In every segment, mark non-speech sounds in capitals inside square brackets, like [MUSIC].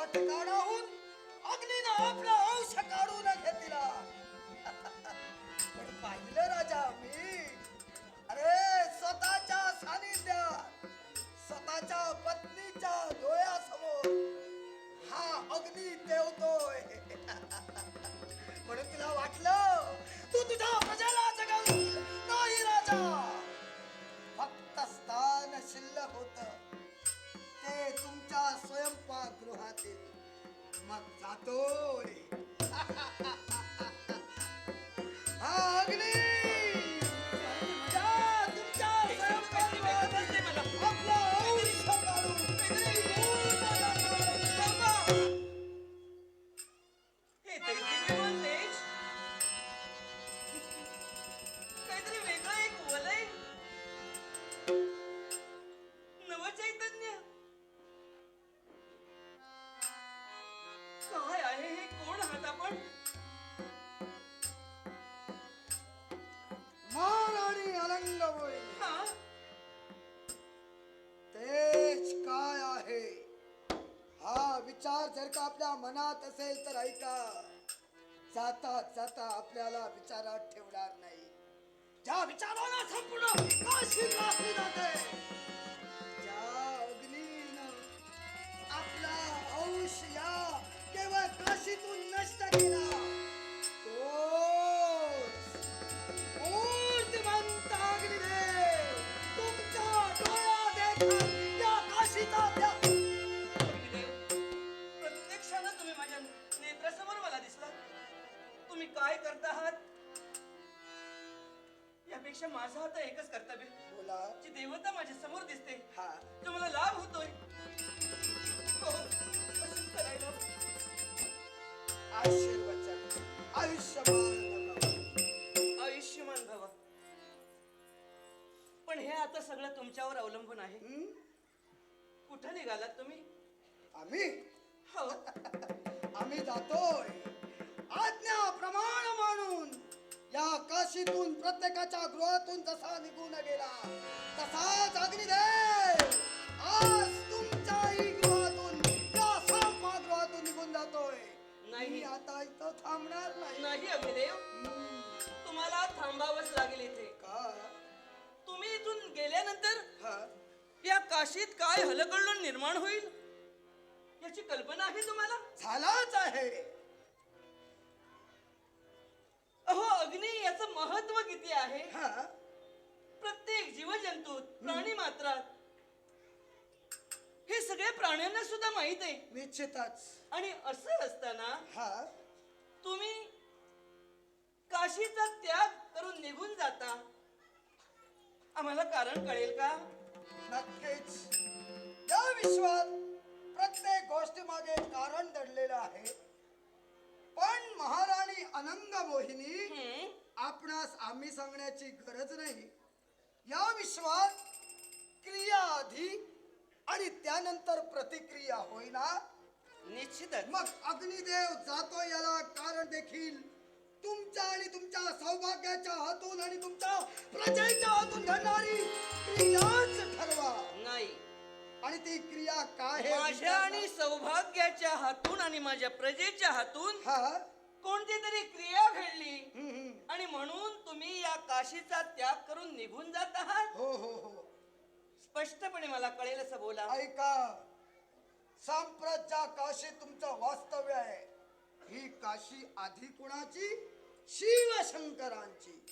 सर्व ठिकाणाहून अग्नीनं आपला अंश काढून घेतला पण पाहिलं राजा मी. अरे स्वतःच्या सानिध्यात स्वतःच्या पत्नीच्या डोळ्यासमोर हा अग्नी देवतोय. म्हणून तुला वाटलं तू तुझ्या प्रजाला जगवशील नाही राजा. फक्त स्थान शिल्लक होत. तुमच्या स्वयंपाकगृहातील. मग जातोय. [LAUGHS] काय आहे हे कोण आहात आपण? महाराणी अलंगवळी हा? तेच काय आहे? हा विचार जर का आपल्या मनात असेल तर ऐका. जाता जाता आपल्याला विचारात ठेवणार नाही. ज्या विचाराला संपूर्ण काशी जाते काशीतून तुमच्यावर अवलंबून आहे. हं? कुठं निघालात तुम्ही? आम्ही? हो. [LAUGHS] आम्ही जातोय. आज्ञा प्रमाण म्हणून या काशीतून प्रत्येकाच्या गृहातून जसा निघून गेला तसाच अग्निदेव आज तुमच्याही गृहातून या गृहातून निघून जातोय. नाही. मी आता इथं थांबणार नाही. नाही अग्निदेव तुम्हाला थांबावंच लागेल इथे. इथून गेल्यानंतर हा. या काशीत काय हलकल्लोळ निर्माण होईल याची कल्पना आहे तुम्हाला? झालाच आहे. अहो अग्नी याचं महत्त्व किती आहे? हा. प्रत्येक जीवजंतूत प्राणी मात्रात. हे सगळे प्राण्यांना सुद्धा माहीत आहे. निश्चितच. आणि असं असताना हा. तुम्ही काशीचा त्याग करून निघून जाता. आम्हाला कारण कळेल का? नक्कीच. या विश्वात प्रत्येक गोष्टी मागे कारण दडलेलं आहे. पण महाराणी अनंग मोहिनी हं? आपणास आम्ही सांगण्याची गरज नाही. या विश्वात क्रिया आधी आणि त्यानंतर प्रतिक्रिया होईना. निश्चितच. मग अग्निदेव जातो याला कारण देखील. तुमच्या आणि तुमच्या सौभाग्याच्या हातून आणि तुमच्या प्रजेच्या हातून घडणारी क्रियाच ठरवा. नाही. आणि ती क्रिया काय हे माझ्या आणि सौभाग्याच्या हातून आणि माझ्या प्रजेच्या हातून हा कोणती तरी क्रिया घडली? हम्म, हम्म. आणि म्हणून तुम्ही या काशीचा त्याग करून निघून जात आहात? हो हो हो. स्पष्टपणे मला कळेल असं बोला. ऐका. सांप्रत ज्या काशी तुमचं वास्तव्य आहे. ही काशी आधी कुणाची? शिवशंकरांची.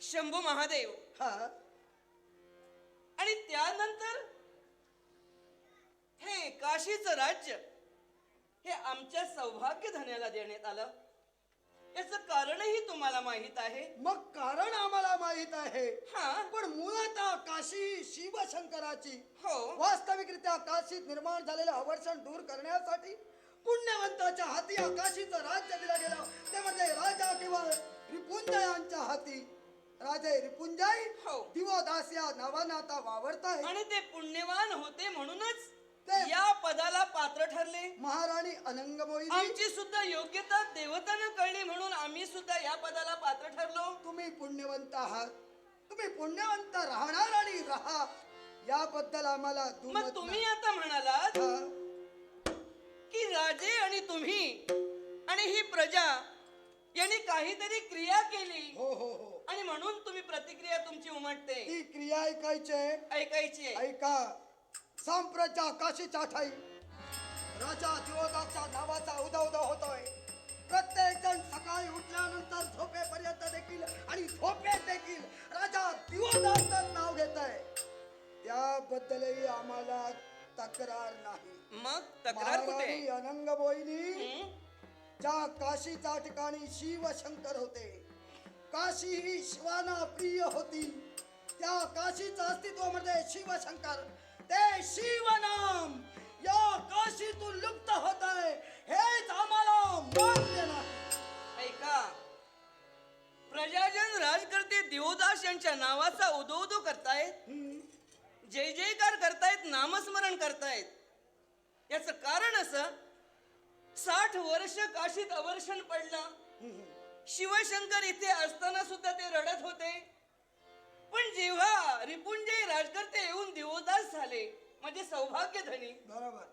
शंभू महादेव. हा. आणि त्यानंतर हे काशीचं राज्य हे आमच्या सौभाग्य धन्याला देण्यात आलं. याचं कारणही तुम्हाला माहीत आहे? मग कारण आम्हाला माहीत आहे. हा. पण मूळतः काशी शिवशंकराची. हो. वास्तविकरित्या काशीत निर्माण झालेलं अवर्षण दूर करण्यासाठी पुण्यवंताच्या हाती या काशीचं राज्य दिलं गेलं. त्यामध्ये राजा किंवा रिपुंजयांच्या हाती. राजे रिपुंजय हो. दिवोदास या नावानं आता वावरत आहे आणि ते पुण्यवान होते म्हणूनच ते- या पदाला पात्र ठरले. महाराणी अनंगमोहिनी आमची सुद्धा योग्यता देवतानं कळली म्हणून आम्ही सुद्धा या पदाला पात्र ठरलो. तुम्ही पुण्यवंत आहात. तुम्ही पुण्यवंत राहणार आणि राहा. याबद्दल आम्हाला मग तुम्ही. आता म्हणालात हा, की राजे आणि तुम्ही आणि ही प्रजा यांनी काहीतरी क्रिया केली. हो हो हो. आणि म्हणून तुम्ही प्रतिक्रिया तुमची उमटते. ती क्रिया ऐकायचे ऐकायची आहे. ऐका. सांप्रच्या काशीच्या ठाई. राजा दिवोदाच्या नावाचा उदा उदा होतोय. प्रत्येक जण सकाळी उठल्यानंतर झोपेपर्यंत देखील आणि झोपेत देखील राजा दिवोदाचं नाव घेत आहे त्याबद्दलही आम्हाला तक्रार नाही. मग तक्रार कुठे? महाराणी अनंगमोहिनी हं? ज्या काशीच्या ठिकाणी शिव शंकर होते काशी ही शिवाना प्रिय होती त्या काशीचं अस्तित्वामध्ये शिवशंकर. ते शिवनाम या काशीतून लुप्त होत आहे हेच आम्हाला मान्य नाही. ऐका प्रजाजन राजकर्ते दिवोदास यांच्या नावाचा उदो उदो करतायत? हम्म, जय जयकार करतायत नामस्मरण करतायत. याच कारण असं साठ वर्ष काशीत अवर्षण पडलं. शिवशंकर इथे असताना सुद्धा ते रडत होते. पण जेव्हा रिपुंजय राजकर्ते येऊन दिवोदास झाले म्हणजे सौभाग्य धनी बरोबर.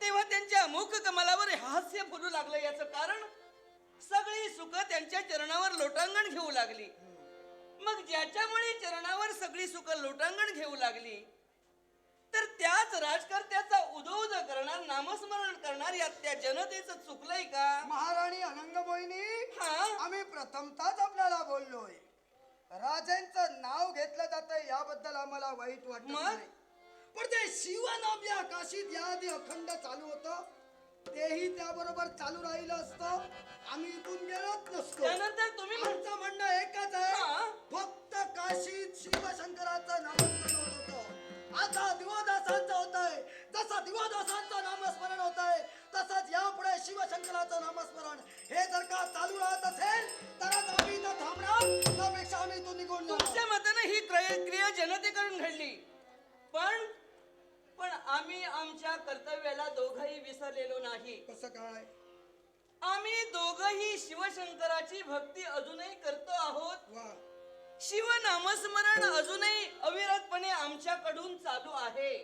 तेव्हा त्यांच्या मुख कमलावर हास्य फुलू लागलं. याचं कारण सगळी सुख त्यांच्या चरणावर लोटांगण घेऊ लागली. मग ज्याच्यामुळे चरणावर सगळी सुख लोटांगण घेऊ लागली तर त्याच राजकर्त्याचा उदोउद करणार नामस्मरण करणार या त्या जनतेचं चुकलंय का? महाराणी अनंगमोहिनी हा? आम्ही प्रथमताच आपल्याला बोललोय. राजांचं नाव घेतलं जात याबद्दल आम्हाला वाईट वाटत मग? नाही. पण ते शिवनाम या काशीत याआधी अखंड चालू होतं. तेही त्याबरोबर चालू राहिलं असतं. आम्ही इथून गेलोच नसतो. त्यानंतर तुम्ही आमचं म्हणणं एकच आहे. फक्त काशीत शिवशंकराचं नामस्मरण होत होतं. आता दिवदासांचं होत आहे जसं दिवदासांचं नामस्मरण होत आहे तसंच यापुढे शिवशंकराचं नामस्मरण. हे जर का चालू राहत असेल तरच आम्ही इथं थांबणार. त्यापेक्षा आम्ही इथून निघून. तुमच्या मताने ही क्रिया जनतेकडून घडली. पण पण आम्ही आमच्या कर्तव्याला दोघही विसरलेलो नाही. कसं काय? आम्ही दोघही शिवशंकराची भक्ती अजूनही करतो आहोत. वा. शिव नामस्मरण अजूनही अविरतपणे आमच्याकडून चालू आहे.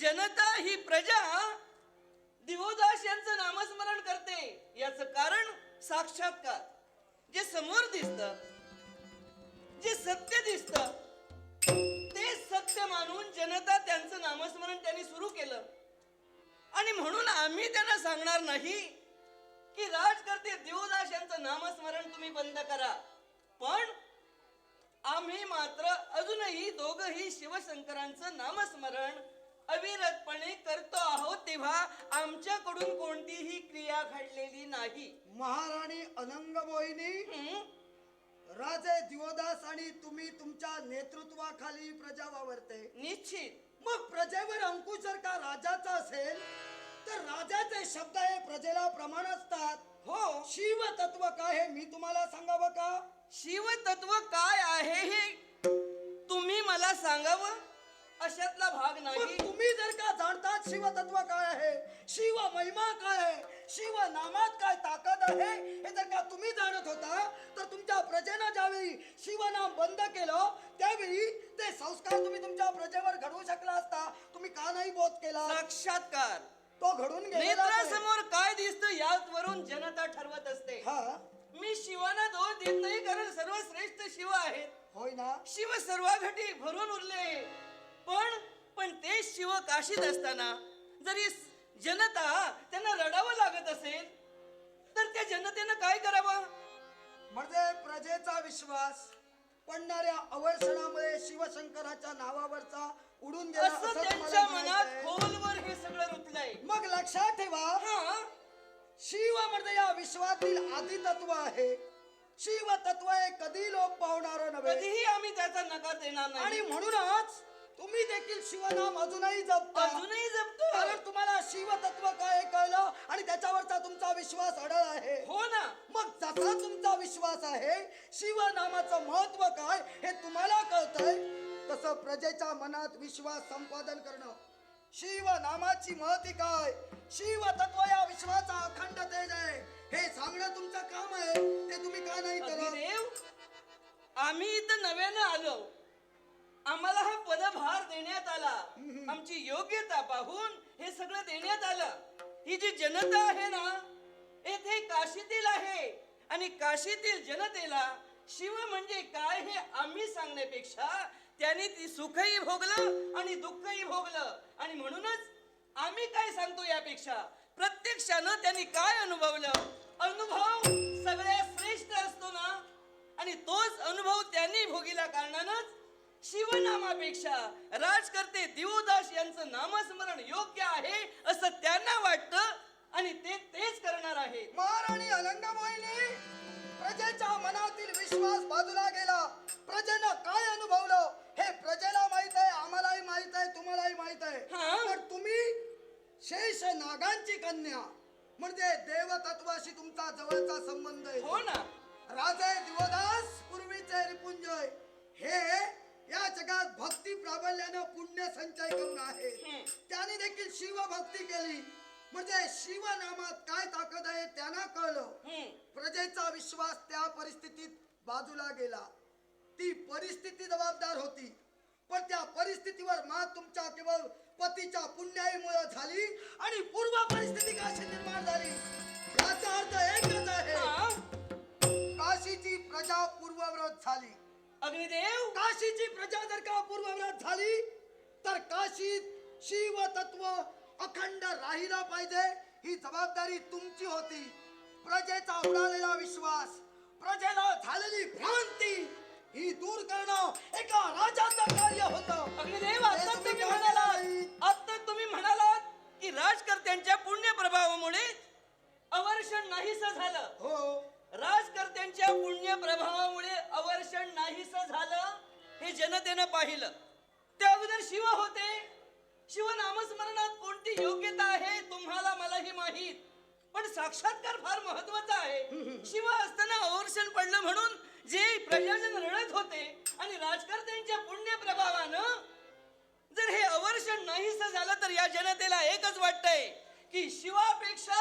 जनता ही प्रजा दिवोदास यांचं नामस्मरण करते. याच कारण साक्षात्कार. जे समोर दिसत जे सत्य दिसत सत्य मानून जनता त्यांचं नामस्मरण त्यांनी सुरू केलं. आणि म्हणून आम्ही त्यांना सांगणार नाही की राजकर्ते दिवोदास यांचं नामस्मरण तुम्ही बंद करा. पण आम्ही मात्र अजूनही दोघही शिवशंकरांचं नामस्मरण अविरतपणे करतो आहोत तेव्हा आमच्याकडून कोणतीही क्रिया घडलेली नाही. महाराणी हं? राजे दिवदास आणि तुम्ही तुमच्या नेतृत्वाखाली प्रजा वावरते. निश्चित. मग प्रजेवर अंकुश जर का राजाचा असेल तर राजाचे शब्द हे प्रजेला प्रमाण असतात. हो. शिव तत्व काय हे मी तुम्हाला सांगावं का? शिवतत्व काय आहे हे तुम्ही मला सांगावं? अशातला भाग मग नाही. तुम्ही जर का जाणतात शिव तत्व काय आहे शिव महिमा काय शिव नामात काय ताकद आहे हे जर का तुम्ही जाणत होता तर तुमच्या प्रजेनं ज्यावेळी शिवनाम बंद केलं त्यावेळी ते संस्कार तुम्ही तुमच्या प्रजेवर घडवू शकला असता. तुम्ही का नाही बोध केला? साक्षात्कार. तो घडून. नेत्रासमोर काय दिसतं यावरून जनता ठरवत असते. हा. मी शिवाला दोष देत नाही कारण सर्वश्रेष्ठ शिव आहेत. होय ना. शिव सर्वाघटी भरून उरले. पण पण ते शिव काशीत असताना जरी जनता त्यांना विश्वास पडणाऱ्या अवर्षणामुळे शिवशंकराच्या नावावरचा उडून गेला असं असं त्यांच्या मनात. खोलवर हे सगळं रुतलंय. मग लक्षात ठेवा. हा. शिव म्हणजे या विश्वातील आदी तत्व आहे. शिव तत्व हे कधी लोक पावणार नव्हे. कधीही आम्ही त्याचा नकार देणार आणि नाही म्हणूनच तुम्ही देखील शिवनाम अजूनही जपता. अजूनही जपतो कारण तुम्हाला शिव तत्व काय कळलं? आणि तुमचा विश्वास अडळ आहे. हो ना. मग जसा तुमचा विश्वास आहे शिव नामाचं महत्त्व काय हे तुम्हाला कळतंय? तसं प्रजेच्या मनात विश्वास संपादन करणं. शिव नामाची महती काय? शिव तत्व या विश्वाचा अखंड तेज आहे. हे सांगणं तुमचं काम आहे. ते तुम्ही का नाही करत? आम्ही इथं नव्यानं आलो. आम्हाला हा पदभार देण्यात आला. आमची योग्यता पाहून हे सगळं देण्यात आलं. ही जी जनता आहे ना येथे काशीतील आहे. आणि काशीतील जनतेला शिव म्हणजे काय हे आम्ही सांगण्यापेक्षा त्यांनी ती सुखही भोगलं आणि दुःखही भोगलं. आणि म्हणूनच आम्ही काय सांगतो यापेक्षा प्रत्यक्षानं त्यांनी काय अनुभवलं? अनुभव सगळ्यात श्रेष्ठ असतो ना? आणि तोच अनुभव त्यांनी भोगिला कारणानच शिवनामापेक्षा राजकर्ते दिवोदास यांचं नामस्मरण योग्य आहे असं त्यांना वाटतं. अलंकामोहिनी प्रजेच्या मनातील विश्वास बाजूला गेला. प्रजेनं काय अनुभवलं? हे प्रजेला माहीत आहे आम्हालाही माहीत आहे तुम्हालाही माहीत आहे. तर तुम्ही शेष नागांची कन्या म्हणजे देवतत्वाशी तुमचा जवळचा संबंध आहे. हो ना. राजे दिवदास पूर्वीचे रिपुंजय. हे या जगात भक्ती प्राबल्यानं पुण्य संचय करून आहे. त्याने देखील शिवभक्ती केली. म्हणजे शिव नामात काय ताकद आहे त्यांना कळलं. प्रजेचा विश्वास त्या परिस्थितीत बाजूला गेला. ती परिस्थिती जबाबदार होती. पण त्या परिस्थितीवर मात तुमच्या केवळ पतीच्या पुण्याईमुळे झाली आणि पूर्व परिस्थिती कशी निर्माण झाली. याचा अर्थ एकच आहे? काशीची प्रजा पूर्वव्रत झाली. अग्निदेव? काशीची प्रजा जर का पूर्वव्रत झाली तर काशीत शिव तत्व अखंड राहिला पाहिजे. ही जबाबदारी तुमची होती. प्रजेचा उडालेला विश्वास प्रजेला झालेली भ्रांती ही दूर करणं एका राजाचं कार्य होतं. अग्निदेव आता तुम्ही म्हणालात आता तुम्ही म्हणालात की राजकर्त्यांच्या पुण्य प्रभावामुळे अवर्षण नाहीस झालं. हो. राजकर्त्यांच्या पुण्य प्रभावामुळे अवर्षण नाहीस झालं हे जनतेनं पाहिलं. ते अगोदर शिव होते शिव नामस्मरणात कोणती योग्यता आहे तुम्हाला मलाही माहीत. पण साक्षात्कार फार महत्त्वाचा आहे. शिव असताना अवर्षण पडलं म्हणून जे प्रजाजन रडत होते आणि राजकर्त्यांच्या पुण्य प्रभावानं जर हे अवर्षण नाहीस झालं तर या जनतेला एकच वाटतंय की शिवापेक्षा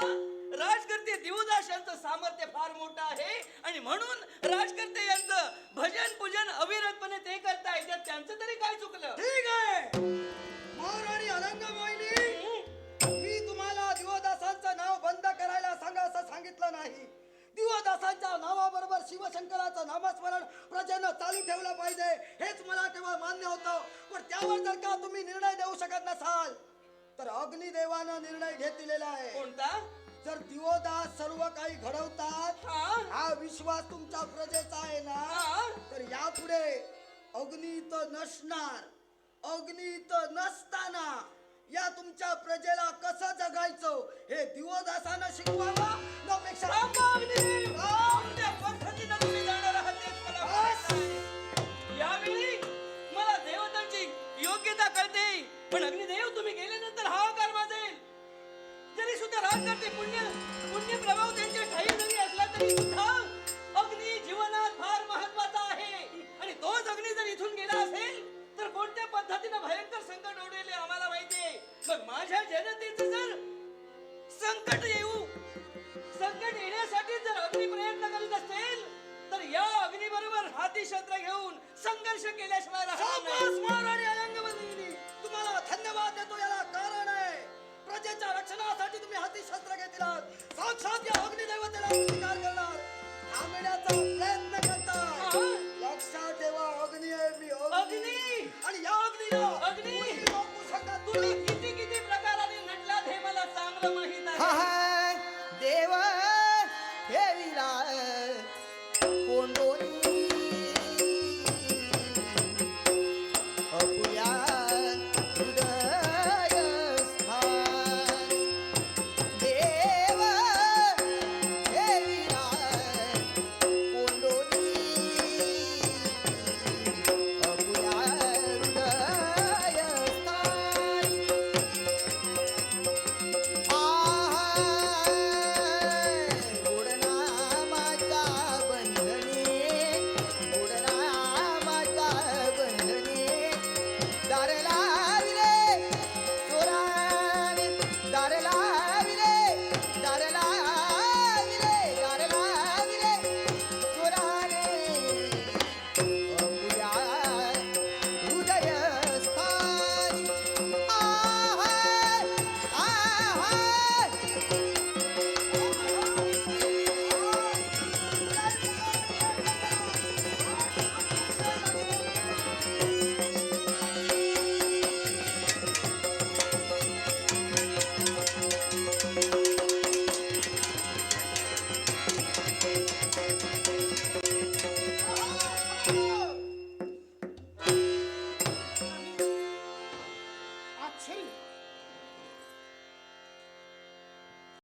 राजकर्ते दिवदास यांचं सामर्थ्य फार मोठं आहे. आणि म्हणून राजकर्ते यांचं भजन पूजन अविरतपणे ते करताय त्यात त्यांचं तरी काय चुकलं? ठीक आहे. महाराणी अलंकामोहिनी मी तुम्हाला दिवदासांचं नाव बंद करायला सांगा असं सांगितलं नाही. दिवदासांच्या नावाबरोबर शिवशंकराचं नामस्मरण प्रजेनं चालू ठेवलं पाहिजे. हेच मला केवळ मान्य होतं. पण त्यावर जर का तुम्ही निर्णय देऊ शकत नसाल तर अग्निदेवानं निर्णय घेतलेला आहे. कोणता? जर दिवोदास सर्व काही घडवतात हा. विश्वास तुमच्या प्रजेचा आहे ना तर यापुढे अग्नी तर नसणार. अग्नी इथं नसताना या तुमच्या प्रजेला कसं जगायचं हे दिवोदासानं शिकवावं. शस्त्र घेऊन संघर्ष केल्याशिवाय. तुम्हाला धन्यवाद देतो याला कारण आहे प्रजेच्या रक्षणासाठी तुम्ही हाती शस्त्र घेतलात साक्षात या अग्निदेवतेला स्वीकार करणार थांबण्याचा प्रयत्न? लक्षात ठेवा अग्नी आहे मी अग्नी! आणि या अग्नी! तुम्ही नाही. किती किती प्रकाराने नटलात हे मला चांगलं माहीत